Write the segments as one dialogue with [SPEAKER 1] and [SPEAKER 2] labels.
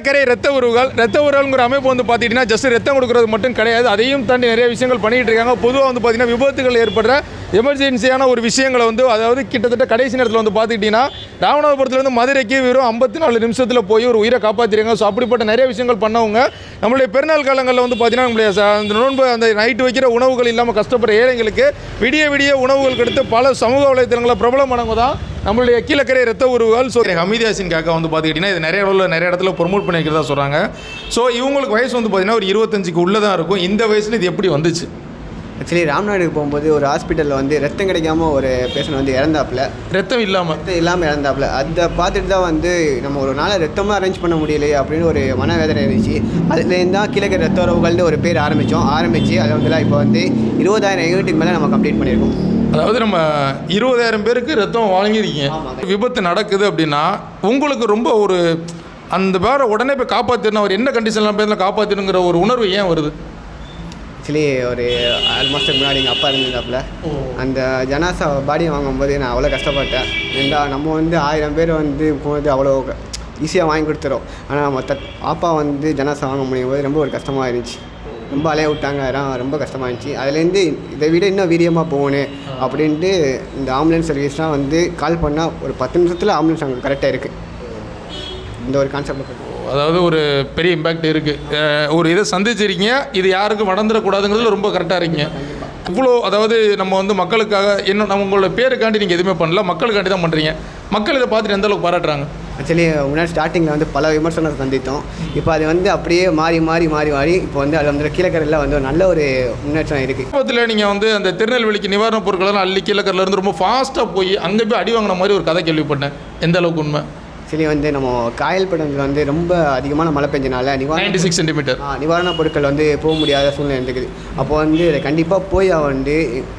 [SPEAKER 1] கீழக்கரை ரத்த உறவுகள் ரத்த உறவுங்கிற அமைப்பு வந்து பார்த்துக்கிட்டிங்கன்னா ஜஸ்ட் ரத்தம் கொடுக்குறது மட்டும் கிடையாது. அதையும் தாண்டி நிறைய விஷயங்கள் பண்ணிகிட்டு இருக்காங்க. பொதுவாக வந்து பார்த்திங்கன்னா விபத்துகள் ஏற்படுற எமர்ஜென்சியான ஒரு விஷயங்களை வந்து அதாவது கிட்டத்தட்ட கடைசி நேரத்தில் வந்து பார்த்துக்கிட்டிங்கன்னா ராமநாதபுரத்துலேருந்து மதுரைக்கு வெறும் ஐம்பத்தி நாலு நிமிஷத்தில் போய் ஒரு உயிரை காப்பாற்றிருக்காங்க ஸோ அப்படிப்பட்ட நிறைய விஷயங்கள் பண்ணவங்க நம்மளுடைய பெருநாள் காலங்களில் வந்து பார்த்திங்கன்னா நம்மளுடைய அந்த நோன்பு அந்த நைட்டு வைக்கிற உணவுகள் இல்லாமல் கஷ்டப்படுற ஏழைங்களுக்கு விடிய விடிய உணவுகள் கொடுத்து பல சமூக வலைத்தளங்களில் பிரபலமானவங்க தான். நம்மளுடைய கீழக்கரை ரத்த உறவுகள் ஸோ ஹமீதியாசின் காக்கா வந்து பார்த்துக்கிட்டிங்கன்னா இது நிறைய உள்ள நிறைய இடத்துல ப்ரொமோட் பண்ணிக்கிறதா சொல்கிறாங்க ஸோ இவங்களுக்கு வயசு வந்து பார்த்திங்கன்னா ஒரு இருபத்தஞ்சுக்கு உள்ளே தான் இருக்கும். இந்த வயசில் இது எப்படி வந்துச்சு?
[SPEAKER 2] ஆக்சுவலி ராம்நாடுக்கு போகும்போது ஒரு ஹாஸ்பிட்டலில் வந்து ரத்தம் கிடைக்காம ஒரு பேஷண்ட் வந்து இறந்தாப்புல.
[SPEAKER 1] ரத்தம் இல்லாமல்
[SPEAKER 2] ரத்தம் இல்லாமல் இறந்தாப்புல. அதை பார்த்துட்டு தான் வந்து நம்ம ஒரு நாளை ரத்தமாக அரேஞ்ச் பண்ண முடியலையே அப்படின்னு ஒரு மனவேதனை இருந்துச்சு. அதுலேருந்து தான் கிழக்கு ரத்த உறவுகள்னு ஒரு பேர் ஆரம்பித்தோம். ஆரம்பித்து அது வந்து இப்போ வந்து இருபதாயிரம் யூனிட்டுக்கு மேலே நம்ம கம்ப்ளீட் பண்ணியிருக்கோம்.
[SPEAKER 1] அதாவது நம்ம இருபதாயிரம் பேருக்கு ரத்தம் வாங்கியிருக்கீங்க. விபத்து நடக்குது அப்படின்னா உங்களுக்கு ரொம்ப ஒரு அந்த பேரை உடனே போய் காப்பாற்றிடணும் அவர் என்ன கண்டிஷன்லாம் பேரில் காப்பாற்றினுங்கிற ஒரு உணர்வு ஏன் வருது?
[SPEAKER 2] ஆக்சுவலி ஒரு மாதத்துக்கு முன்னாடி எங்கள் அப்பா இருந்திருந்தாப்புல. அந்த ஜனாசா பாடியை வாங்கும்போது நான் அவ்வளோ கஷ்டப்பட்டேன். ஏண்டா நம்ம வந்து ஆயிரம் பேர் வந்து போது அவ்வளோ ஈஸியாக வாங்கி கொடுத்துறோம். ஆனால் மற்ற அப்பா வந்து ஜனாசா வாங்க முடியும் போது ரொம்ப ஒரு கஷ்டமாக இருந்துச்சு. ரொம்ப அலைய விட்டாங்க அதெல்லாம் ரொம்ப கஷ்டமாக இருந்துச்சு. அதுலேருந்து இதை விட இன்னும் வீரியமாக போகணும் அப்படின்ட்டு இந்த ஆம்புலன்ஸ் சர்வீஸ்லாம் வந்து கால் பண்ணால் ஒரு பத்து நிமிஷத்தில் ஆம்புலன்ஸ் அங்கே கரெக்டாக இருக்குது இந்த ஒரு கான்செப்ட்
[SPEAKER 1] அதாவது ஒரு பெரிய இம்பேக்ட் இருக்குது ஒரு இதை சந்திச்சிருக்கீங்க. இது யாருக்கும் நடந்துடக்கூடாதுங்கிறதுல ரொம்ப கரெக்டாக இருக்கீங்க. இவ்வளோ அதாவது நம்ம வந்து மக்களுக்காக என்ன நம்ம உங்களோட பேருக்காண்டி நீங்கள் எதுவுமே பண்ணல. மக்களுக்காண்டி தான் பண்ணுறீங்க மக்கள் இதை பார்த்துட்டு எந்த அளவுக்கு பாராட்டுறாங்க?
[SPEAKER 2] ஆக்சுவலி முன்னாடி ஸ்டார்டிங்கில் வந்து பல விமர்சனம் சந்தித்தோம். இப்போ அது வந்து அப்படியே மாறி மாறி மாறி மாறி இப்போ வந்து அது வந்து கீழக்கரையில் வந்து ஒரு நல்ல ஒரு முன்னேற்றம் இருக்குது
[SPEAKER 1] குடும்பத்தில் நீங்கள் வந்து அந்த திருநெல்வேலிக்கு நிவாரணப் பொருட்களெல்லாம் அள்ளி கீழக்கரில் இருந்து ரொம்ப ஃபாஸ்ட்டாக போய் அங்கே போய் அடி வாங்கின மாதிரி ஒரு கதை கேள்விப்பட்டேன். எந்த அளவுக்கு உண்மை?
[SPEAKER 2] ஆக்சுவலி வந்து நம்ம காயல்படத்தில் வந்து ரொம்ப அதிகமான மழை பெஞ்சனால நிவாரண
[SPEAKER 1] சிக்ஸ் சென்டிமீட்டர்
[SPEAKER 2] நிவாரணப் பொருட்கள் வந்து போக முடியாத சூழ்நிலை இருந்துக்குது அப்போ வந்து கண்டிப்பாக போய் வந்து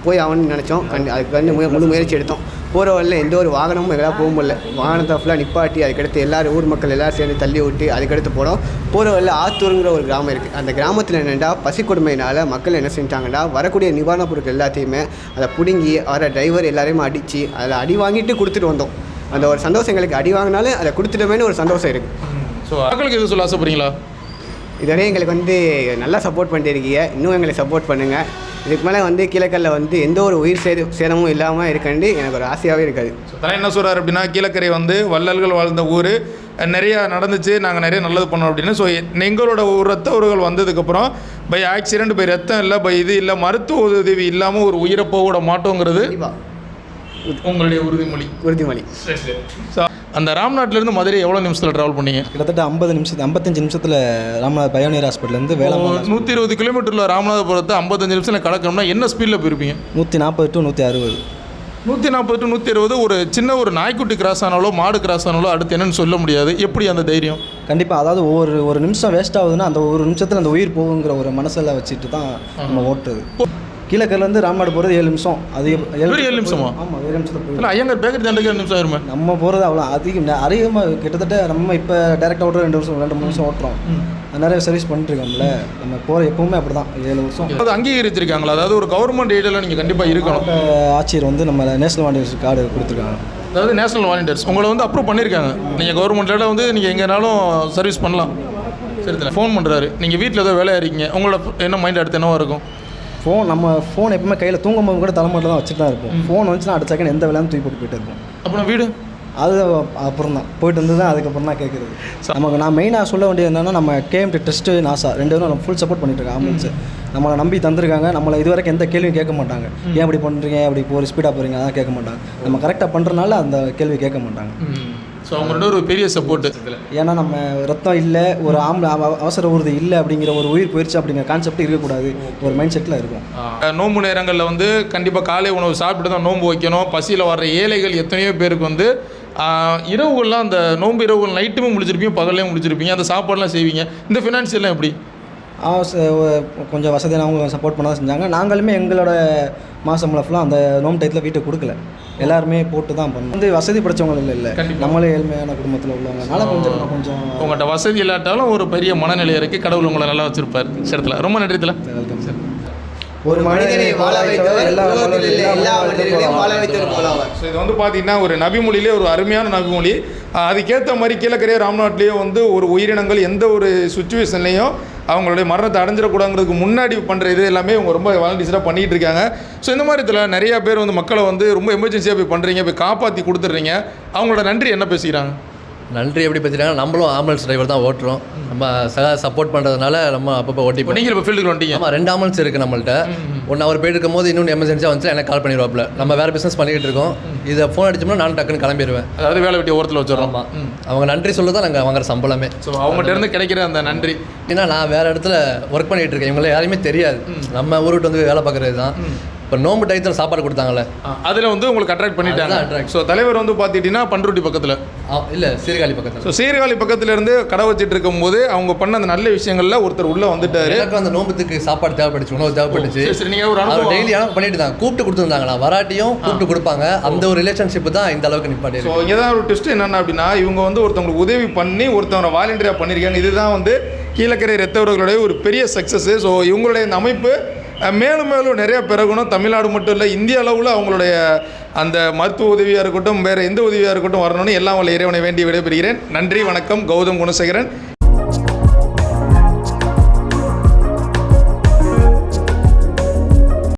[SPEAKER 2] போய் ஆகணும்னு நினச்சோம். கண்டி அதுக்கு வந்து முழு முயற்சி எடுத்தோம். போகிற வழியில் எந்த ஒரு வாகனமும் எங்களால் போக முடியல. வாகனத்தை ஃபுல்லாக நிப்பாட்டி அதுக்கடுத்து எல்லாரும் ஊர் மக்கள் எல்லோரும் சேர்ந்து தள்ளி விட்டு அதுக்கடுத்து போனோம் போகிற வழியில் ஆத்தூருங்கிற ஒரு கிராமம் இருக்குது அந்த கிராமத்தில் என்னென்னா பசி கொடுமையினால் மக்கள் என்ன செஞ்சிட்டாங்கன்னா வரக்கூடிய நிவாரணப் பொருட்கள் எல்லாத்தையுமே அதை பிடுங்கி வர டிரைவர் எல்லாரையுமே அடித்து அதில் அடி வாங்கிட்டு கொடுத்துட்டு வந்தோம். அந்த ஒரு சந்தோஷம் எங்களுக்கு. அடி வாங்கினாலும் அதை கொடுத்துட்டோமேனு ஒரு சந்தோஷம் இருக்குது
[SPEAKER 1] ஸோ மக்களுக்கு எது சொல்ல ஆசைப்படுறீங்களா?
[SPEAKER 2] இதுவரை எங்களுக்கு வந்து நல்லா சப்போர்ட் பண்ணிட்டு இருக்கீங்க. இன்னும் எங்களை சப்போர்ட் பண்ணுங்கள் இதுக்கு மேலே வந்து கீழக்கல்ல வந்து எந்த ஒரு உயிர் சேத சேதமும் இல்லாமல் இருக்கண்டு எனக்கு ஒரு ஆசையாகவே இருக்காது.
[SPEAKER 1] தலை என்ன சொல்கிறார் அப்படின்னா கீழக்கரை வந்து வள்ளல்கள் வாழ்ந்த ஊர். நிறையா நடந்துச்சு நாங்கள் நிறைய நல்லது பண்ணோம் அப்படின்னு. ஸோ எங்களோட ரத்த உறவுகள் வந்ததுக்கப்புறம் பை ஆக்சிடென்ட் பை ரத்தம் இல்லை பை இது இல்லை மருத்துவ உதவி இல்லாமல் ஒரு உயிரை போக விட மாட்டோங்கிறது உங்களுடைய உறுதிமொழி.
[SPEAKER 2] உறுதிமொழி.
[SPEAKER 1] ஸோ அந்த ராம்நாட்டிலேருந்து மதுரை எவ்வளோ நிமிஷத்தில் ட்ராவல் பண்ணீங்க?
[SPEAKER 3] கிட்டத்தட்ட ஐம்பது நிமிஷத்து ஐம்பத்தஞ்சு நிமிஷத்தில் ராமநாத் பயோனியர் ஹாஸ்பிட்டல்லேருந்து வேளாண்
[SPEAKER 1] நூற்றி இருபது கிலோமீட்டரில் ராமநாதபுரத்தை ஐம்பத்தஞ்சு நிமிஷத்தில் கடக்கணும்னா என்ன ஸ்பீடில் போயிருப்பீங்க?
[SPEAKER 3] நூற்றி நாற்பது டு நூற்றி அறுபது
[SPEAKER 1] நூற்றி நாற்பது டு நூற்றி இருபது ஒரு சின்ன ஒரு நாய்க்குட்டி கிராஸ் ஆனாலோ மாடு கிராஸ் ஆனாலோ அடுத்து என்னன்னு சொல்ல முடியாது. எப்படி அந்த தைரியம்?
[SPEAKER 3] கண்டிப்பாக அதாவது ஒவ்வொரு ஒரு நிமிஷம் வேஸ்ட் ஆகுதுன்னா அந்த ஒரு நிமிஷத்தில் அந்த உயிர் போகுங்கிற ஒரு மனசில் வச்சுட்டு தான் நம்ம ஓட்டுறது. கீழக்கர்லேருந்து ராமநாடு போகிறது ஏழு நிமிஷம். அது
[SPEAKER 1] வெறும் ஏழு நிமிஷமா?
[SPEAKER 3] ஆமாம் ஏழு நிமிஷத்தில் போய்
[SPEAKER 1] இல்லை ஐயங்கர் பேக்கரி தண்டுக்கு நிமிஷம் ஆயிருமே?
[SPEAKER 3] நம்ம போகிறது அவ்வளோ அதிகம் அதிகமாக கிட்டத்தட்ட நம்ம இப்போ டேரெக்டாக ஓட்டுற ரெண்டு வருஷம் ரெண்டு மூணு வருஷம் ஓட்டுறோம். நிறைய சர்வீஸ் பண்ணிட்டுருக்கோம்ல. நம்ம போகிற எப்பவுமே அப்படி தான் ஏழு வருஷம்
[SPEAKER 1] அதாவது அங்கீகரிச்சிருக்காங்களா? அதாவது ஒரு கவர்மெண்ட் ஏரியாவில் நீங்கள் கண்டிப்பாக இருக்கணும்.
[SPEAKER 3] ஆட்சியர் வந்து நம்ம நேஷனல் வாண்டியர்ஸ் கார்டு கொடுத்துருக்காங்க.
[SPEAKER 1] அதாவது நேஷனல் வாலண்டியர்ஸ் உங்களை வந்து அப்ரூவ் பண்ணியிருக்காங்க நீங்கள் கவர்மெண்ட்டில் வந்து நீங்கள் எங்கேனாலும் சர்வீஸ் பண்ணலாம். சரி ஃபோன் பண்ணுறாரு நீங்கள் வீட்டில் ஏதோ வேலையாக இருக்கீங்க உங்களோட என்ன மைண்ட் அடுத்து என்னவா இருக்கும்?
[SPEAKER 3] ஃபோன் நம்ம ஃபோன் எப்பவுமே கையில் தூங்கும்போது கூட தலைமாட்டில் தான் வச்சுட்டு தான் இருப்போம். ஃபோன் வந்துச்சுன்னா அடுத்த செகண்ட் எந்த வேலையும் தூக்கி போட்டு போயிட்டு இருக்கும்
[SPEAKER 1] அப்புறம் வீடு?
[SPEAKER 3] அது அப்புறம் தான் போயிட்டு வந்து தான் அதுக்கப்புறம் தான் கேட்குறது நமக்கு நான் மெயினாக சொல்ல வேண்டியது என்னன்னா நம்ம கேஎம்டி டெஸ்ட்டு நாசா ரெண்டு பேரும் நம்ம ஃபுல் சப்போர்ட் பண்ணிட்டு இருக்காங்க ஆம்புலன்ஸ் நம்மளை நம்பி தந்திருக்காங்க. நம்மளை இது வரைக்கும் எந்த கேள்வியும் கேட்க மாட்டாங்க. ஏன் இப்படி பண்ணுறீங்க அப்படி போகிற ஸ்பீடாக போகிறீங்க அதான் கேட்க மாட்டாங்க. நம்ம கரெக்டாக பண்ணுறனால அந்த கேள்வி கேட்க மாட்டாங்க.
[SPEAKER 1] ஸோ அவங்களோட ஒரு பெரிய சப்போர்ட்டு
[SPEAKER 3] ஏன்னா நம்ம ரத்தம் இல்லை ஒரு ஆம்பளை அவ- அவசர ஊர்தி இல்லை அப்படிங்கிற ஒரு உயிர் போயிடுச்சு அப்படிங்கிற கான்செப்ட் இருக்கக்கூடாது. ஒரு மைண்ட் செட்டில் இருக்கும்.
[SPEAKER 1] நோன்பு நேரங்களில் வந்து கண்டிப்பாக காலை உணவு சாப்பிட்டு தான் நோன்பு வைக்கணும். பசியில் வர்ற ஏழைகள் எத்தனையோ பேருக்கு வந்து இரவுகள்லாம் அந்த நோன்பு இரவுகள் நைட்டுமே முடிச்சிருப்பீங்க பகல்லையும் முடிச்சிருப்பீங்க அந்த சாப்பாடுலாம் செய்வீங்க. இந்த ஃபினான்ஷியல்லாம் எப்படி?
[SPEAKER 3] கொஞ்சம் வசதியானவங்க சப்போர்ட் பண்ண தான் செஞ்சாங்க. நாங்களுமே எங்களோட மாதம் ஃபுல்லாக அந்த நோம் டயத்தில் வீட்டுக்கு கொடுக்கல. எல்லாருமே போட்டு தான் பண்ணோம் வந்து வசதி படைச்சவங்க இல்லை. நம்மளே ஏழ்மையான குடும்பத்தில் உள்ளவங்க. அதனால கொஞ்சம் கொஞ்சம்
[SPEAKER 1] உங்கள்கிட்ட வசதி இல்லாட்டாலும் ஒரு பெரிய மனநிலை இருக்குது கடவுள் உங்களை நல்லா வச்சுருப்பார். இடத்துல. ரொம்ப நன்றி தல.
[SPEAKER 3] Welcome sir.
[SPEAKER 2] ஒரு மனிதனை வாழ வைத்தவர்
[SPEAKER 3] எல்லா
[SPEAKER 2] மனிதர்களையும் வாழ வைத்தவர் போலவர்.
[SPEAKER 1] ஸோ இது வந்து பார்த்தீங்கன்னா ஒரு நபிமொழியிலே ஒரு அருமையான நபிமொழி. அதுக்கேற்ற மாதிரி கீழக்கரைய ராம்நாட்லேயே வந்து ஒரு உயிரினங்கள் எந்த ஒரு சுச்சுவேஷன்லையும் அவங்களுடைய மரணத்தை அடைஞ்சிடக்கூடாங்கிறதுக்கு முன்னாடி பண்ணுற இது எல்லாமே இவங்க ரொம்ப வாலண்டியர்ஸாக பண்ணிகிட்டு இருக்காங்க. ஸோ இந்த மாதிரி இதில் நிறைய பேர் வந்து மக்களை வந்து ரொம்ப எமர்ஜென்சியாக போய் பண்ணுறீங்க போய் காப்பாற்றி கொடுத்துட்றீங்க. அவங்களோட நன்றி என்ன பேசுகிறாங்க
[SPEAKER 4] நன்றி எப்படி பேசுகிறாங்க நம்மளும் ஆம்புலன்ஸ் டிரைவர் தான் ஓட்டுறோம். நம்ம சக சப்போர்ட் பண்ணுறதுனால நம்ம அப்பப்போ ஓட்டி
[SPEAKER 1] நீங்கள் இப்போ ஃபீல்டுக்கு வந்துட்டீங்க.
[SPEAKER 4] ஆமாம் ரெண்டு ஆம்புலன்ஸ் இருக்குது நம்மள்ட்ட. ஒன்று அவர் போயிட்டு இருக்கும்போது இன்னொன்று எமர்ஜென்சியாக வந்துச்சு எனக்கு கால் பண்ணிடுவாப்புல நம்ம வேறு பிஸ்னஸ் பண்ணிக்கிட்டு இருக்கோம். இதை ஃபோன் அடிச்சோம்னா நான் டக்குன்னு கிளம்பிடுவேன்
[SPEAKER 1] அதாவது வேலை வெட்டி ஓரத்தில் வச்சிடறோம்.
[SPEAKER 4] அவங்க நன்றி சொல்ல தான் நாங்கள் வாங்குற சம்பளமே.
[SPEAKER 1] ஸோ அவங்ககிட்ட இருந்து கிடைக்கிற அந்த நன்றி.
[SPEAKER 4] ஏன்னா நான் வேறு இடத்துல ஒர்க் பண்ணிகிட்டு இருக்கேன். இவங்களை யாரையுமே தெரியாது. நம்ம ஊருட்டு வந்து வேலை பார்க்குறது தான். இப்போ நோம்பு டயத்தில் சாப்பாடு கொடுத்தாங்களே
[SPEAKER 1] அதில் வந்து உங்களுக்கு அட்ராக்ட் பண்ணிட்டாங்க. ஸோ தலைவர் வந்து பார்த்துக்கிட்டிங்கன்னா பண்ருட்டி பக்கத்தில்.
[SPEAKER 4] இல்லை சீர்காழி பக்கத்தில்.
[SPEAKER 1] ஸோ சீர்காழி பக்கத்துல இருந்து கடை வச்சிட்டு இருக்கும்போது அவங்க பண்ண அந்த நல்ல விஷயங்கள்ல ஒருத்தர் உள்ள வந்துட்டாரு.
[SPEAKER 4] எனக்கும் அந்த நோம்புத்துக்கு சாப்பாடு தேவைப்பட்டுச்சு உணவு தேவைப்பட்டுச்சு.
[SPEAKER 1] சரி, சரி, நீங்க ஒரு
[SPEAKER 4] டெய்லி ஆனால் பண்ணிட்டு தான் கூப்பிட்டு கொடுத்துருந்தாங்களா வராட்டியும் கூப்பிட்டு கொடுப்பாங்க. அந்த ஒரு ரிலேஷன்ஷிப் தான் இந்த அளவுக்கு நிப்பாட்டி
[SPEAKER 1] ஸோ இங்கே தான் ஒரு ட்விஸ்ட் என்னென்ன அப்படின்னா இவங்க வந்து ஒருத்தவங்களுக்கு உதவி பண்ணி ஒருத்தவங்களை வாலண்டியராக பண்ணியிருக்காங்க இதுதான் வந்து கீழக்கரை ரத்தவர்களுடைய ஒரு பெரிய சக்ஸஸ் ஸோ இவங்களுடைய இந்த அமைப்பு மேலும் மேலும் நிறைய பிறகுணும் தமிழ்நாடு மட்டும் இல்லை இந்திய அளவில் அவங்களுடைய அந்த மருத்துவ உதவியாக இருக்கட்டும் வேறு எந்த உதவியாக இருக்கட்டும் வரணும்னு எல்லாம் உள்ள இறைவனை வேண்டி விடைபெறுகிறேன். நன்றி வணக்கம். கௌதம் குணசேகரன்.